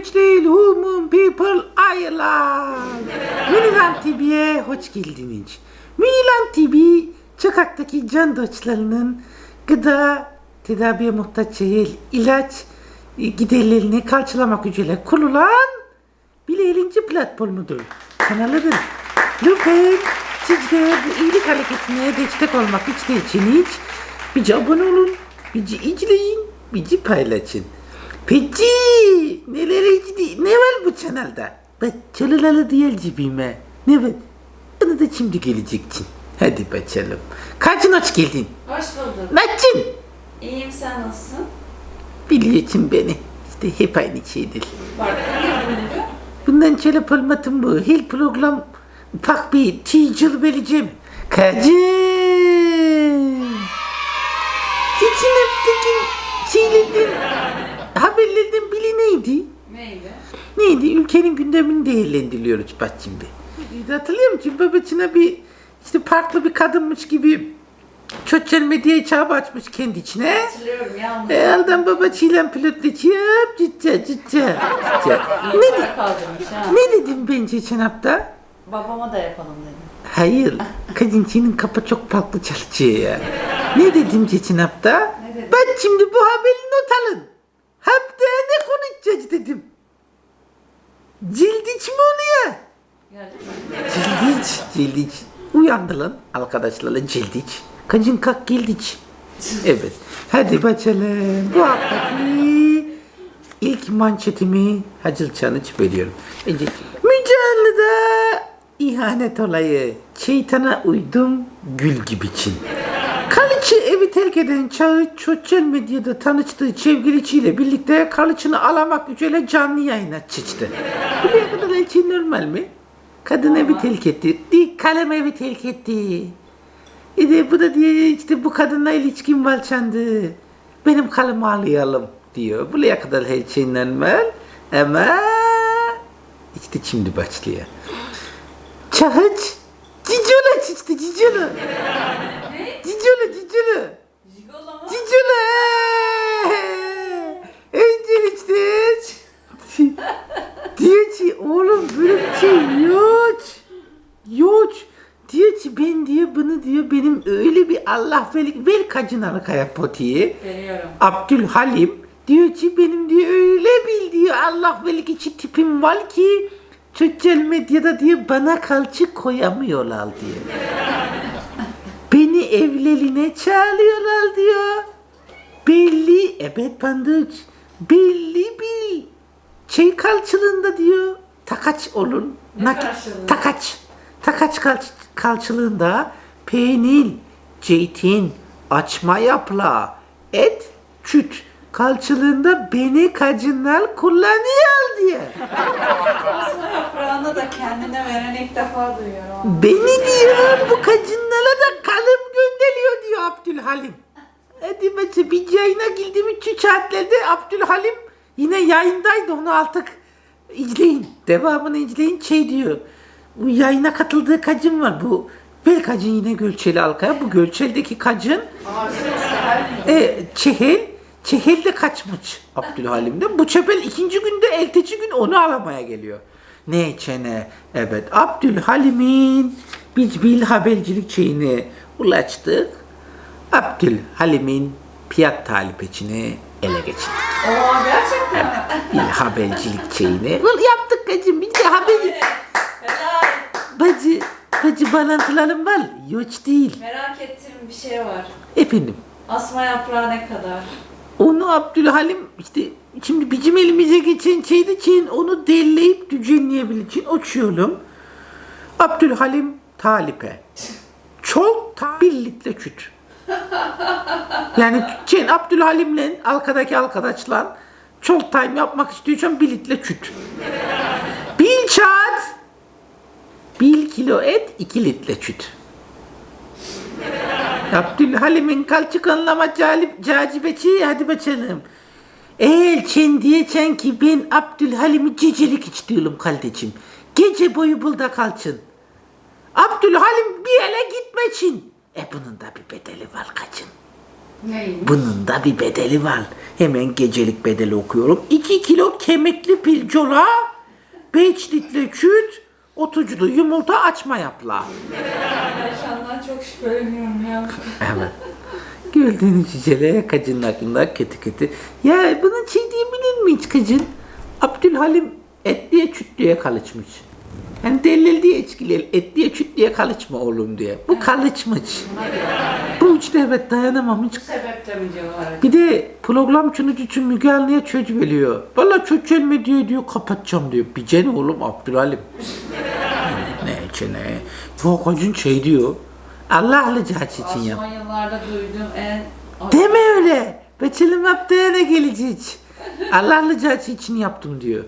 hiç değil human people Ireland. Miniland TV'ye hoş geldiniz. Miniland TV, sokaktaki can dostlarının gıda, tedaviye muhtaç değil, ilaç e, giderlerini karşılamak üzere kurulan bir eğlence platformudur. Kanalıdır. Lütfen siz de bu iyilik hareketine destek olmak isterseniz bize abone olun, bizi izleyin, bizi paylaşın. Peki neler izli, ne var bu kanalda? Bak çalılalı değil cibime. Ne var? Bana da şimdi geleceksin. Hadi bakalım. Kaçın hoş geldin. Hoş bulduk. Naçın. İyiyim sen nasılsın? Biliyorsun beni. İşte hep aynı şeydir. Bundan şöyle formatım bu. Her program ufak bir teaser vereceğim. Kacın. Geçen haftaki şeylerden, haberlerden biri neydi? Neydi? Neydi? Ülkenin gündemini değerlendiriyoruz bak şimdi. Hatırlıyor musun? Babacına bir işte farklı bir kadınmış gibi sosyal medyaya çağ açmış kendi içine. Hatırlıyorum yalnız. E, aldan babacıyla pilotlayacağım. Cicca cicca. cicca. Ne, Ne de, ne dedim ben geçen hafta? Babama da yapalım dedim. Hayır. Kadınçinin kafa çok farklı çalışıyor ya. Ne dedim geçen hafta? Ne dedin? Ben şimdi bu haberi not alın. Haftaya ne konuşacağız dedim. Cildiç mi oluyor? Cildiç, cildiç. Uyandı lan arkadaşlarla cildiç. Kaçın kalk gildiç. Evet. Hadi bakalım. Bu haftaki ilk manşetimi Hacıl Çanıç veriyorum. Önce Mücadele'de ihanet olayı. Şeytana uydum gül gibi Çin. Kalıcı evi terk eden Çağrı sosyal medyada tanıştığı sevgilisiyle birlikte kalıcını alamak üzere canlı yayına çıktı. Buraya kadar her şey normal mi? Kadın evi terk etti. Di kalem evi terk etti. E de bu da diyor işte bu kadınla ilişkim balçandı. Benim kalımı alayalım diyor. Buraya kadar her şey normal. Ama işte şimdi başlıyor. Çağıç Cicola çıktı Cicola. Ne? Cicola Cicola. Jigolo mu? Cicola. Önce işte diyor ki oğlum böyle bir şey yok. Yok. Diyor ki ben diyor bunu diyor benim öyle bir Allah velik ver kacınalı kaya potiyi. Veriyorum. Abdülhalim diyor ki benim diyor öyle bil diyor Allah velik içi tipim var ki sosyal medyada diyor bana kalçı koyamıyorlar diyor. Beni evlerine çağırıyorlar diyor. Belli, evet pandıç, belli bir şey kalçılığında diyor. Takaç olun. Ne Nak- karşılığı? Takaç. Takaç kalç- kalçılığında peynir, zeytin, açma yaprağı, et, çüt kalçılığında beni kacınlar kullanıyor diye. Asma yaprağını da kendine veren ilk defa duyuyorum. Beni diyor bu kacınlara da kalım gönderiyor diyor Abdülhalim. Hadi mesela bir yayına girdim 3 saatlerde Abdülhalim yine yayındaydı onu artık izleyin. Devamını izleyin şey diyor. Bu yayına katıldığı kacın var bu. Bel kacın yine Gölçeli Alkaya. Bu Gölçeli'deki kacın e, Çehel, Çehel de kaçmış Abdülhalim'den. Bu Çepel ikinci günde elteci gün onu aramaya geliyor. Ne çene? Evet Abdülhalim'in biz bil habercilik şeyini ulaştık. Abdülhalim'in fiyat talipçini ele geçirdik. Oo gerçekten mi? Bil habercilik şeyini. Yaptık kacım. Bir de haber... Helal. Bacı, bacı bağlantılarım var. Yok değil. Merak ettiğim bir şey var. Efendim. Asma yaprağı ne kadar? Onu Abdülhalim işte şimdi bizim elimize geçen şeyde için onu derleyip düzenleyebilmek için açıyorum. Abdülhalim Talip'e. Çok ta bir litre küt. Yani Çin Abdülhalim'le arkadaki arkadaşlar çok time yapmak istiyorsan bir litre küt. Bir çat bir kilo et iki litre küt. Abdülhalim'in kalçık anlama calip, cacibeci hadi bakalım. Eğer sen diyeceksin ki ben Abdülhalim'i cicilik istiyorum kardeşim. Gece boyu burada kalçın. Abdülhalim bir yere gitme için. E bunun da bir bedeli var kaçın. Neymiş? Bunun da bir bedeli var. Hemen gecelik bedeli okuyorum. 2 kilo kemikli pilcola, 5 litre süt, 30'lu yumurta açma yapla. Yaşandan çok şüpheleniyorum ya. Evet. Gördüğünüz üzere kacının aklında kötü kötü. Ya bunun şey diyebilir mi hiç kacın? Abdülhalim etliye çütlüye kalıçmış. Hani delil diye içkiler etliye çütlüye kalıçma oğlum diye. Bu kalıçmış. Bu işte evet dayanamamış. Bu sebeple mi diyorlar? Bir de program sunucu için Müge Anlı'ya çöz veriyor. Valla çöz gelme diyor diyor kapatacağım diyor. Bir cene oğlum Abdülhalim. ne çene. Yok hacın şey diyor. Allah rızası için yap. Son yıllarda duyduğum en... Deme öyle. Beçelim haftaya ne gelecek? Allah rızası için yaptım diyor.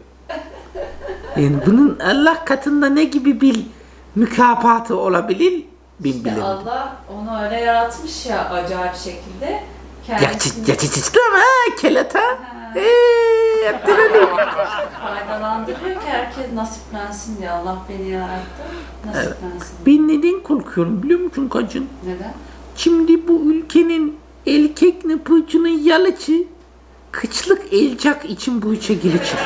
Yani bunun Allah katında ne gibi bir mükafatı olabilir? Bin İşte bilemedim. Allah onu öyle yaratmış ya acayip şekilde. Kendisini ya çiçikli ama ha kelata. Eee Abdülhalim. faydalandırıyor ki herkes nasiplensin diye. Allah beni yarattı. Nasiplensin. Ben neden korkuyorum biliyor musun kacın? Neden? Şimdi bu ülkenin erkek nüfusunun yalıcı kıçlık elcak için bu işe girecek.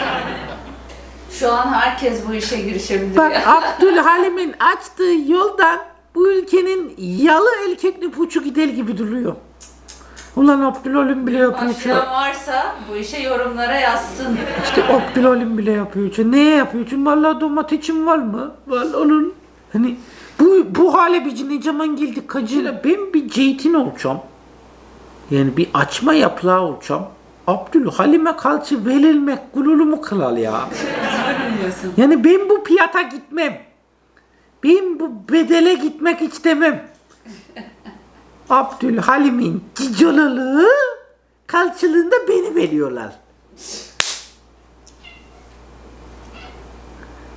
Şu an herkes bu işe girişebilir Bak ya. Abdülhalim'in açtığı yoldan bu ülkenin yalı erkek nüfusu gider gibi duruyor. Ulan Abdülhalim bile yapıyor. Başlayan varsa bu işe yorumlara yazsın. İşte Abdülhalim bile yapıyor. Neye yapıyor? Çünkü vallahi domatesim var mı? Var olur. Hani bu bu hale biz ne zaman geldik kacıyla? Ben bir zeytin olacağım. Yani bir açma yaprağı olacağım. Abdülhalim'e kalçı verilmek gurulumu kılal ya. Biliyorsun. Yani ben bu fiyata gitmem. Ben bu bedele gitmek istemem. Abdülhalim'in cicoluluğu karşılığında beni veriyorlar.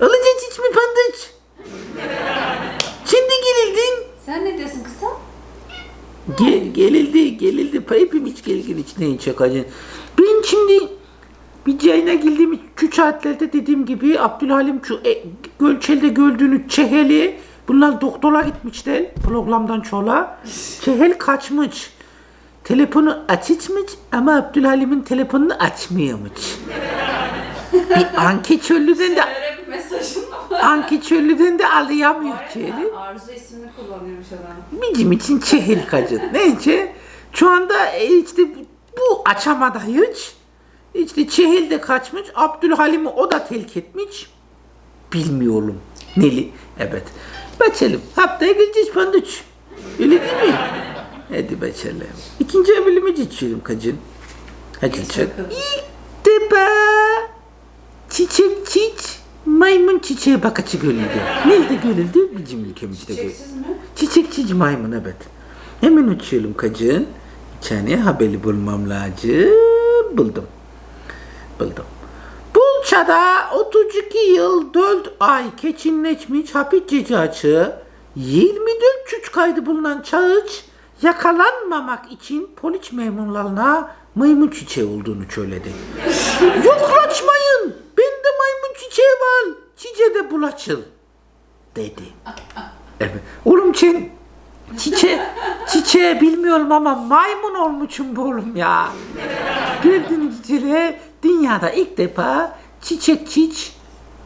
Alacak hiç mi pandıç? Şimdi gelildin. Sen ne diyorsun kızım? Gel, gelildi, gelildi. Hepim hiç gelgin içine içe kacın. Ben şimdi bir yayına girdiğim şu saatlerde dediğim gibi Abdülhalim şu e, Gölçel'de gördüğünüz Çeheli bunlar doktora gitmişler programdan çola. Çehel kaçmış. Telefonu açıkmış ama Abdülhalim'in telefonunu açmıyormuş. de Böyle bir mesajın mı var? anketörlüden de arayamıyor Çeheli. Arzu ismini kullanıyormuş adam. Bizim için çehil kacın. Neyse şu anda e, işte bu açamada hiç. İşte çehil de kaçmış. Abdülhalim'i o da telk etmiş. Bilmiyorum. Neli? Evet. Bakalım. Haftaya geleceğiz panduç. Öyle değil mi? Hadi bakalım. İkinci bölümü geçiyorum kacın. Hadi çak. İlk defa çiçek çiç maymun çiçeğe bakaçı görüldü. Nerede görüldü? Bizim ülkemizde görüldü. Çiçeksiz mi? Çiçekçici maymun evet. Hemen uçuyorum kacın. Bir tane haberi bulmam lazım. Buldum. Buldum. Bulça'da 32 yıl 4 ay keçinleşmiş hapis cezası 24 suç kaydı bulunan çağıç yakalanmamak için polis memurlarına maymun çiçeği olduğunu söyledi. Yoklaşmayın. Bende maymun çiçeği var. Çiçeğe de bulaşıl. Dedi. Evet. Oğlum sen çiçe, çiçeği bilmiyorum ama maymun olmuşum bu oğlum ya. Gördüğünüz üzere dünyada ilk defa çiçek çiç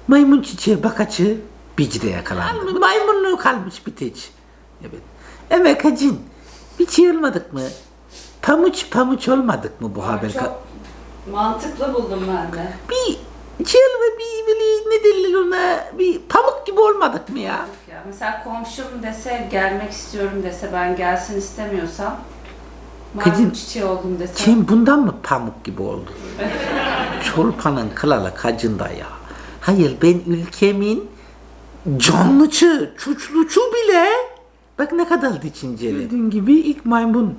maymun çiçeğe bakaçı bicide yakalandı. Maymunluğu kalmış bir tek. Evet. Hacın. Bir şey olmadık mı? Pamuç pamuç olmadık mı bu haber? Çok mantıklı buldum ben de. Bir çılgın bir böyle ne derler ona bir pamuk gibi olmadık mı ya? Ya mesela komşum dese gelmek istiyorum dese ben gelsin istemiyorsam Kızım, çiçeği oldum desem. Sen bundan mı pamuk gibi oldun? Çolpanın kralı kacında ya. Hayır ben ülkemin canlıçı, çuçluçu bile bak ne kadar düşünceli. Gördüğün gibi ilk maymun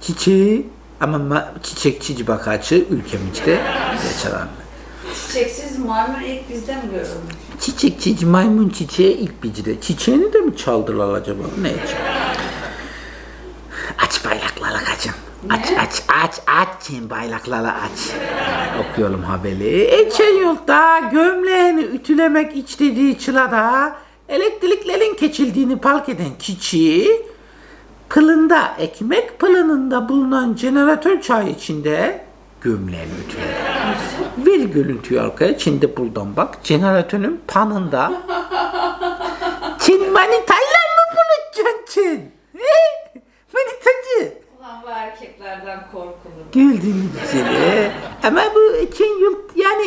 çiçeği ama ma- çiçekçi bakaçı ülkemizde yaşanandı. Çiçeksiz maymun ilk bizde mi görülmüş? Çiçekçi maymun çiçeği ilk bicide. Çiçeğini de mi çaldılar acaba? Ne için? Aç kaçın. Aç aç aç aç bayrakları aç. Okuyorum haberi. Geçen yolda gömleğini ütülemek istediği çılada elektriklerin keçildiğini fark eden kişi Kılında ekmek pılınında bulunan jeneratör çay içinde gömleğin ütüleri. Ver görüntüyü arkaya. Çin'de buradan bak. Jeneratörün panında. Çin manitayla mı bulacaksın Çin? He? Manitacı. Ulan bu erkeklerden korkulur. Güldün güzeli. Ama bu Çin yurt yani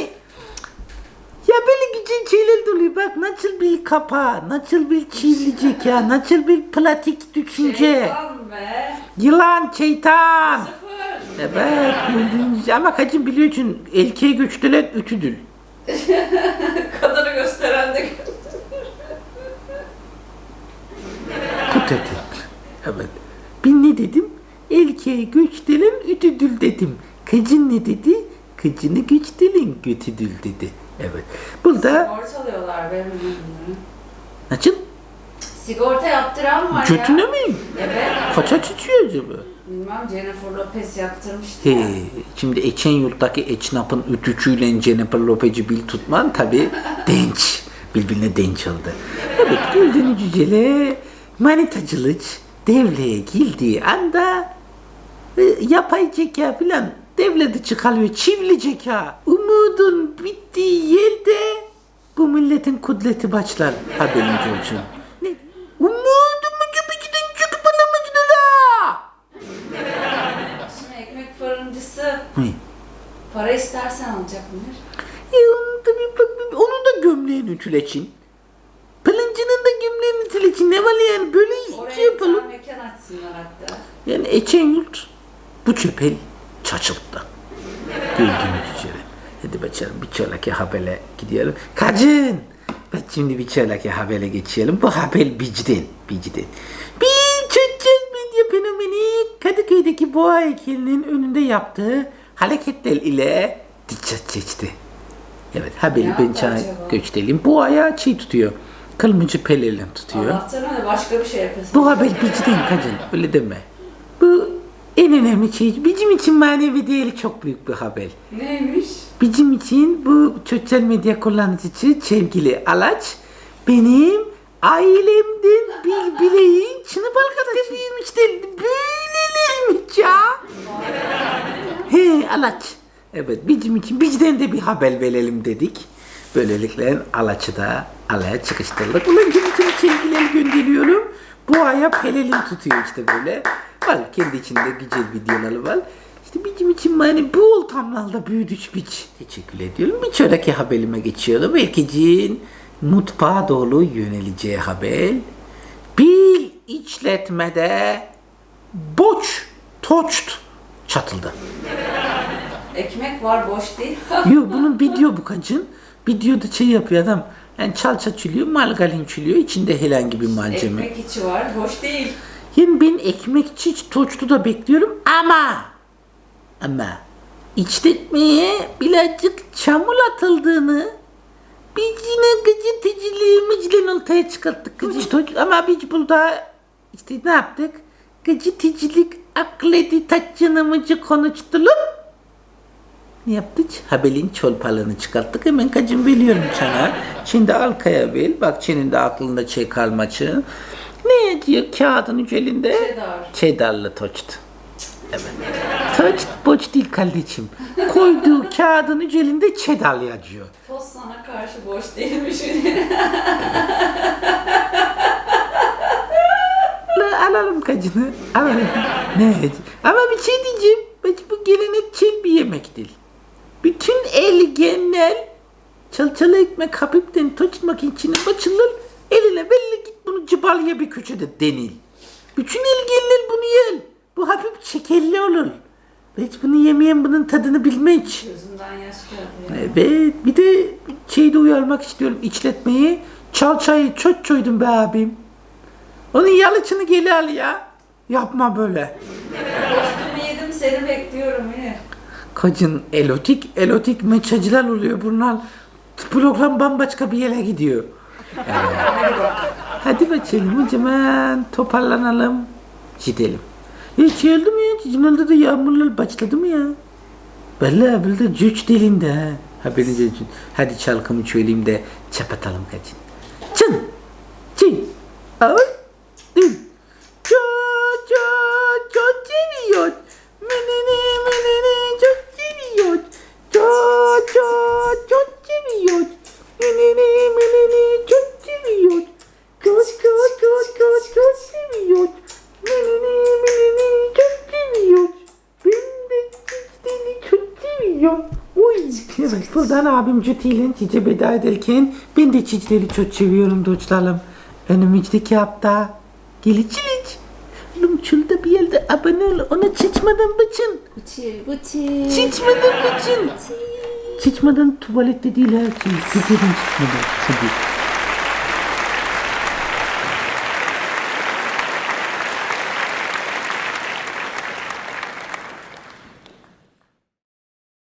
ya böyle güzel şeyler doluyor. Bak nasıl bir kafa, nasıl bir çivlicik ya, nasıl bir pratik düşünce. Şeytan be. Yılan, şeytan. Sıfır. Evet, güldün. Ama kaçın biliyorsun erkeğe güçlüler ütüdül. Kadını gösteren de Patates. Evet. Ben ne dedim? Erkeğe güç dilin ütüdül dedim. Kızın ne dedi? Kızını güç dilin götüdül dedi. Evet. Burada Sigortalıyorlar benim önümü. nasıl? Sigorta yaptıran var Götüne ya. mi? Evet. Kaça tutuyor acaba? Bilmem Jennifer Lopez yaptırmıştı He, şimdi Eçenyurt'taki Eçnap'ın ütücüyle Jennifer Lopez'i bil tutman tabi denç. Birbirine denç oldu. Evet güldüğünü cücele manitacılık devreye girdiği anda yapay zeka filan devre dışı kalıyor. Çivli zeka. Umudun bittiği yerde bu milletin kudreti başlar. Haberiniz olsun. Ne? Umudumuzu bir gidin çıkıp alamacılar. Şimdi ekmek fırıncısı Hı. para istersen alacak mıdır? Ya onu da bir bak, bir- onun da gömleğini ütüleçin. Pılıncının da gömleğini ütüleçin. Ne var yani böyle Oraya bir yapalım. tane mekan açsınlar hatta. Yani Eçenyurt bu çöpel çaçılttı. Gördüğünüz üzere. Hadi bakalım bir çölake habere gidiyorum. Kacın! Bak şimdi bir çölake habere geçelim. Bu haber bicden. Bicden. Bir sosyal medya fenomeni Kadıköy'deki boğa heykelinin önünde yaptığı hareketler ile dikkat çekti. Evet haberi ben acaba? göstereyim. Bu ayağı çiğ tutuyor. Kılmıcı pelele tutuyor. Öyle başka bir şey yapıyorsun. Bu haber bizden kadın öyle deme. Bu en önemli şey. Bizim için manevi değeri çok büyük bir haber. Neymiş? Bizim için bu sosyal medya kullanıcısı sevgili Alaç benim ailemden bir bireyin sınıf arkadaşı büyümüşler. Böylelermiş ya. He Alaç. Evet bizim için bizden de bir haber verelim dedik. Böylelikle Alaç'ı da alaya çıkıştırdık. Ulan kim için sevgiler gönderiyorum. Bu aya pelelim tutuyor işte böyle. Var kendi içinde güzel videoları var. İşte bizim için yani bu ortamlarda büyüdük biz. Teşekkür ediyorum. Bir sonraki haberime geçiyorum. Belki mutfağa doğru yöneleceği haber. Bir işletmede boç toçt çatıldı. Ekmek var boş değil. Yok bunun video bu kaçın. Videoda şey yapıyor adam. Yani çalça çülüyor, margarin çülüyor. içinde herhangi bir malzeme. Ekmek içi var boş değil. Yani ben ekmekçi toçtu da bekliyorum ama ama içletmeye birazcık çamur atıldığını biz yine gazeteciliğimizle ortaya çıkarttık. Toç- ama biz burada işte ne yaptık? Gazetecilik akreditasyonumuzu konuşturup ne yaptık? Haber'in çolpalını çıkarttık. Hemen kacım biliyorum sana. Şimdi arkaya bil. Bak senin de aklında şey kalmaçı. Ne diyor kağıdın üzerinde? Cheddar. Cheddarlı toçt. Evet. Toçt boç değil kardeşim. Koyduğu kağıdın üzerinde çedar yazıyor. Toz sana karşı boş değilmiş. La, alalım kacını. Alalım. Ne? Ama bir şey diyeceğim. Bak bu geleneksel bir yemek değil. Bütün ergenler çalçalı ekmek kapıpten toç makinesine açılır. Eline belli git bunu cıbalya bir köşede denil. Bütün ergenler bunu yer. Bu hafif şekerli olur. Hiç bunu yemeyen bunun tadını bilmez. Gözünden yaş geldi. Evet bir de şeyde uyarmak istiyorum içletmeyi. Çalçayı çok çoydum be abim. Onun yalıçını geri al ya. Yapma böyle. Tostumu yedim seni bekliyorum yine. Kacın elotik, elotik meçacılar oluyor bunlar. Program bambaşka bir yere gidiyor. Bak. Hadi bakalım zaman toparlanalım. Gidelim. Ya şey oldu ya? Cicimlerde de yağmurlar başladı mı ya? Vallahi burada cüç dilinde ha. Haberiniz olsun. Hadi çalkımı söyleyeyim de çapatalım kaçın. Çın! Çın! Ay! Buradan abim Cüti'yle Cice veda ederken ben de çiçleri çok seviyorum dostlarım. Önümüzdeki hafta geleceğiz. Oğlum şurada bir yerde abone ol. Ona çiçmadan bakın. Guti, guti. Çiçmadan bakın. Çiçmadan tuvalette değil her şey. Gidelim çiçmadan. Hadi.